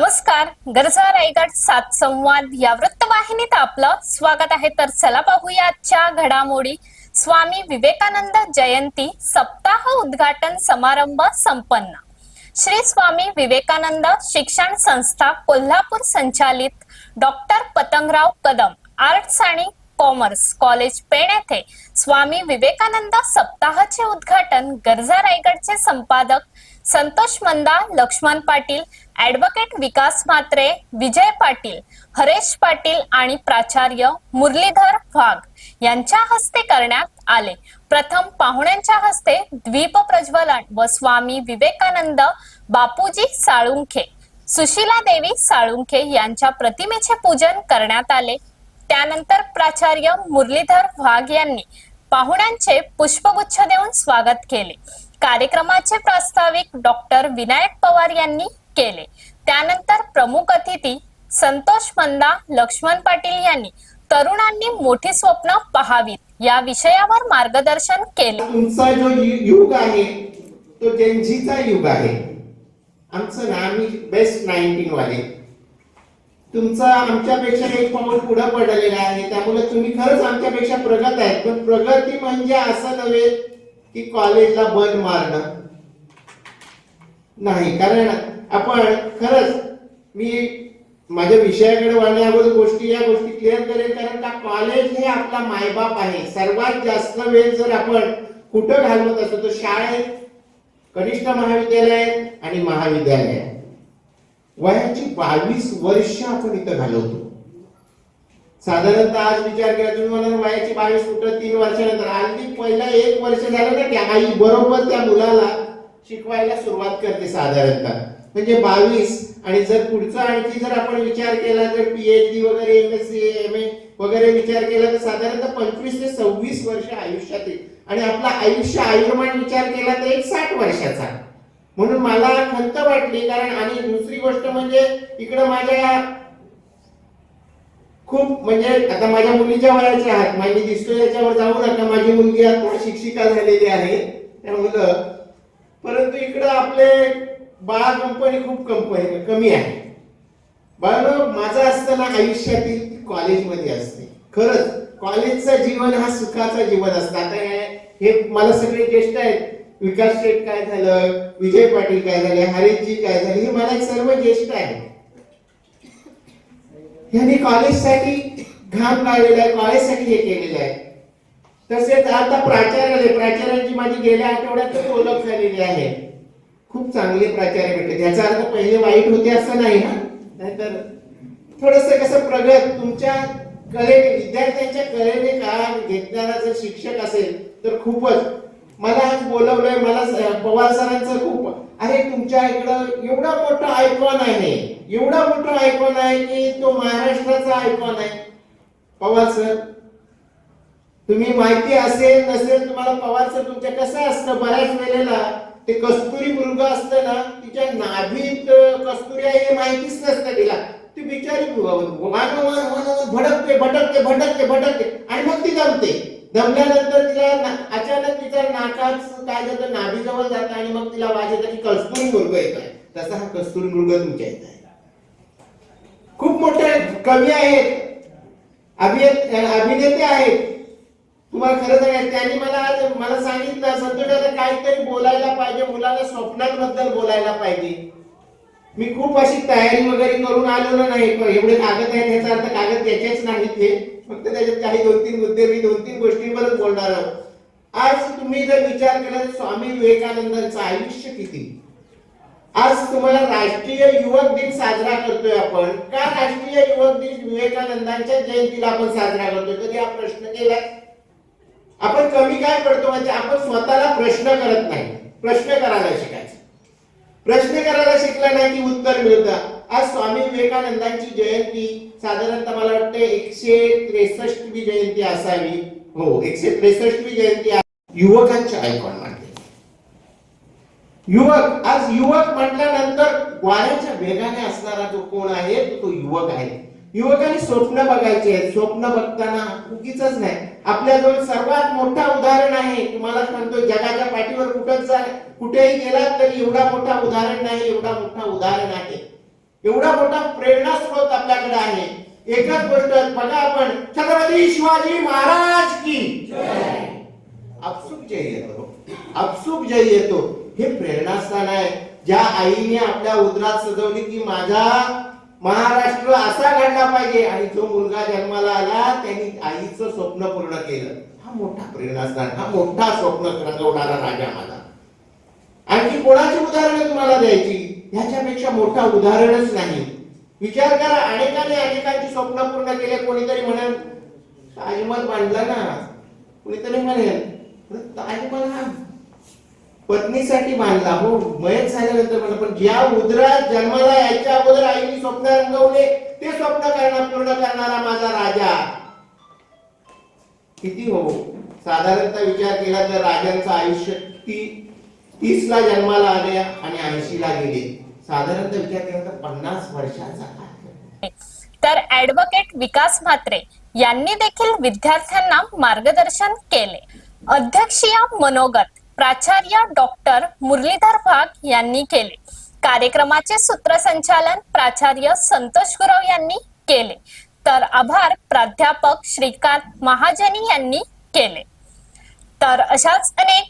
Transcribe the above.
नमस्कार. गरजा रायगड सात संवाद या वृत्तवाहिनीत आपलं स्वागत आहे. तर चला पाहूया आजच्या घडामोडी. स्वामी विवेकानंद जयंती सप्ताह उद्घाटन समारंभ संपन्न. श्री स्वामी विवेकानंद शिक्षण संस्था कोल्हापूर संचालित डॉक्टर पतंगराव कदम आर्ट्स आणि कॉमर्स कॉलेज पेण येथे स्वामी विवेकानंद सप्ताहाचे उद्घाटन गरजा रायगडचे संपादक संतोष मंदा लक्ष्मण पाटील ऍडव्होकेट विकास म्हात्रे विजय पाटील हरेश पाटील आणि प्राचार्य मुरलीधर वाघ यांच्या हस्ते करण्यात आले. प्रथम पाहुण्यांच्या हस्ते द्वीप प्रज्वलन व स्वामी विवेकानंद बापूजी साळुंखे सुशीला देवी साळुंखे यांच्या प्रतिमेचे पूजन करण्यात आले. त्यानंतर प्राचार्य मुरलीधर वाघ यांनी पाहुण्यांचे पुष्पगुच्छ देऊन स्वागत केले. कार्यक्रमाचे प्रास्ताविक डॉक्टर विनायक पवार यांनी केले. त्यानंतर प्रमुख अतिथी संतोष मंदा लक्ष्मण पाटील यांनी तरुणांनी मोठी स्वप्न पहावीत या विषयावर मार्गदर्शन केले. तुमचा जो युग आहे तो जेन्झीचा युग आहे. आमचं ना आम्ही बेस्ट नाईन्टीन वाले. तुमचा आमच्यापेक्षा एक पाऊल पुढे पडलेला आहे. त्यामुळे तुम्ही खरंच आमच्यापेक्षा प्रगत आहेत. पण प्रगती म्हणजे असं नव्हे की कॉलेजला बंद मारणं. नाही कारण आपण खरंच मी माझ्या विषयाकडे वळण्या गोष्टी या गोष्टी क्लिअर करेल कारण का कॉलेज हे आपला मायबाप आहे. सर्वात जास्त वेळ जर आपण कुठं घालवत असतो तर शाळेत कनिष्ठ महाविद्यालय आणि महाविद्यालय वयाची बावीस वर्ष आपण इथं घालवतो. साधारणतः आज विचार केला तुम्ही म्हणाल वयाची बावीस कुठं तीन वर्षानंतर. अगदी पहिला एक वर्ष झालं ना की आई बरोबर त्या मुलाला शिकवायला सुरुवात करते साधारणतः. म्हणजे बावीस आणि जर पुढचा आणखी जर आपण विचार केला तर पीएचडी वगैरे M S C M A वगैरे विचार केला तर साधारणतः पंचवीस ते सव्वीस वर्ष आयुष्यात येईल. आणि आपला आयुष्य आयुर्मान विचार केला तर एक साठ वर्षाचा. म्हणून मला खंत वाटली कारण आणि दुसरी गोष्ट म्हणजे इकडं माझ्या खूप म्हणजे आता माझ्या मुलीच्या वयाचे आहात. माझी दिसतो याच्यावर जाऊ नका. माझी मुलगी आता शिक्षिका झालेली आहे. त्या मुलं. परंतु इकडं आपले बाळा कंपनी खूप कंपनी कमी आहे. बाळ माझं असताना आयुष्यातील कॉलेजमध्ये असते. खरंच कॉलेजचं जीवन हा सुखाचं जीवन असतं. आता हे- हे मला सगळे ज्येष्ठ आहेत. विकास शेठ काय झालं? विजय पाटील काय झाले? हरीशजी काय झाले? हे मला सर्व ज्येष्ठ आहेत. यांनी कॉलेजसाठी घाम काढलेला आहे कॉलेजसाठी हे केलेलं आहे. तसेच आता प्राचार्य प्राचार्यांची माझी गेल्या आठवड्यातच ओळख झालेली आहे. खूप चांगले प्राचार्य भेटले. याचा अर्थ पहिले वाईट होते असं नाही ना? नाहीतर थोडस कसं प्रगत तुमच्या कलेने विद्यार्थ्यांच्या कलेने काम घेतणारा जर शिक्षक असेल तर खूपच मला आज बोलवलंय मला पवार सरांचं खूप अरे तुमच्या इकडं एवढा मोठा आयकॉन आहे एवढा मोठा आयकॉन आहे की तो महाराष्ट्राचा आयकॉन आहे. पवार सर तुम्ही माहिती असेल नसेल तुम्हाला पवार सर तुमच्या कसं असतं? बऱ्याच वेळेला ते कस्तुरी मुलगा असतं ना तिच्या नाभीत कस्तुरी आहे हे माहितीच नसतं तिला. ती बिचारी भडकते भटकते भटकते भटकते आणि मग ती जमते दमल्यानंतर तिला ना- अचानक तिच्या नाकात काय जातं नाभीजवळ जातं आणि मग तिला वाज येतं की कस्तुरी मुलगा येत आहे. तसा हा कस्तुरी मुलगा तुमच्या येत आहे. खूप मोठे कवी आहेत. अभिनेते आहेत. तुम्हाला खरं सांगायचं त्यांनी मला आज मला सांगितलं संतोष काहीतरी बोलायला पाहिजे मुलाला स्वप्नांबद्दल बोलायला पाहिजे. मी खूप अशी तयारी वगैरे करून आलेलो नाही पण एवढे कागद आहेत याचा अर्थ कागद त्याचेच नाहीत हे. फक्त त्याच्यात काही दोन तीन मुद्दे मी दोन तीन गोष्टींवरच बोलणार आहोत. आज तुम्ही जर विचार केला तर स्वामी विवेकानंदांचं आयुष्य किती? आज तुम्हाला राष्ट्रीय युवक दिन साजरा करतोय आपण. का राष्ट्रीय युवक दिन विवेकानंदांच्या जयंतीला आपण साजरा करतोय? कधी हा प्रश्न केलाय आपण कमी काय करतो म्हणजे आपण स्वतःला प्रश्न करत नाही. प्रश्न करायला शिकायचं. प्रश्न करायला शिकला नाही की उत्तर मिळतं. आज स्वामी विवेकानंदांची जयंती. साधारणतः मला वाटतं एकशे त्रेसष्टवी जयंती असावी. हो एकशे त्रेसष्टवी जयंती युवकांचे आयकॉन मानले युवक आज युवक म्हटल्यानंतर वाऱ्याच्या वेगाने असणारा जो कोण आहे तो युवक आहे. युवकांनी स्वप्न बघायचे आहेत. स्वप्न बघताना उगीच नाही. आपल्याजवळ सर्वात मोठा उदाहरण आहे. तुम्हाला सांगतो जगाच्या पाठीवर कुठंच कुठेही गेलात तरी एवढा मोठा उदाहरण नाही एवढा मोठा उदाहरण आहे. एवढा मोठा प्रेरणा स्रोत आपल्याकडे आहे. एकच गोष्ट बघा आपण छत्रपती शिवाजी महाराज की. अपसुक जय येतो. अपसुक जय येतो. हे प्रेरणास्थान आहे. ज्या आईने आपल्या उदरात सजवली की माझा महाराष्ट्र असा घडला पाहिजे. आणि जो मुलगा जन्माला आला त्यांनी आईचं स्वप्न पूर्ण केलं. हा मोठा प्रेरणास्थान हा मोठा स्वप्न रंगवणारा राजा माझा. आणखी कोणाची उदाहरणं तुम्हाला द्यायची? ह्याच्यापेक्षा मोठा उदाहरणच नाही. विचार करा अनेकाने अनेकांची स्वप्न पूर्ण केले कोणीतरी म्हणेल ताजमहल बांधला ना. कोणीतरी म्हणेल ताजमहल हा पत्नीसाठी बांधला. हो मयत झाल्यानंतर म्हणा पण ज्या उदरात जन्माला यायच्या अगोदर आईने स्वप्न रंगवले ते स्वप्न करणार पूर्ण करणारा माझा राजा. किती हो साधारणतः विचार केला तर राजांचं आयुष्य किती तीस ला जन्माला आले आणि ऐंशी ला गेले. साधारणतः विचार केला तर पन्नास वर्षाचा काळ. तर ऍडव्होकेट विकास म्हात्रे यांनी देखील विद्यार्थ्यांना मार्गदर्शन केले. अध्यक्षीय मनोगत प्राचार्य डॉक्टर मुरलीधर भाग यांनी केले. कार्यक्रमाचे सूत्रसंचालन प्राचार्य संतोष गुरव यांनी केले. तर आभार प्राध्यापक श्रीकांत महाजनी यांनी केले. तर अशाच अनेक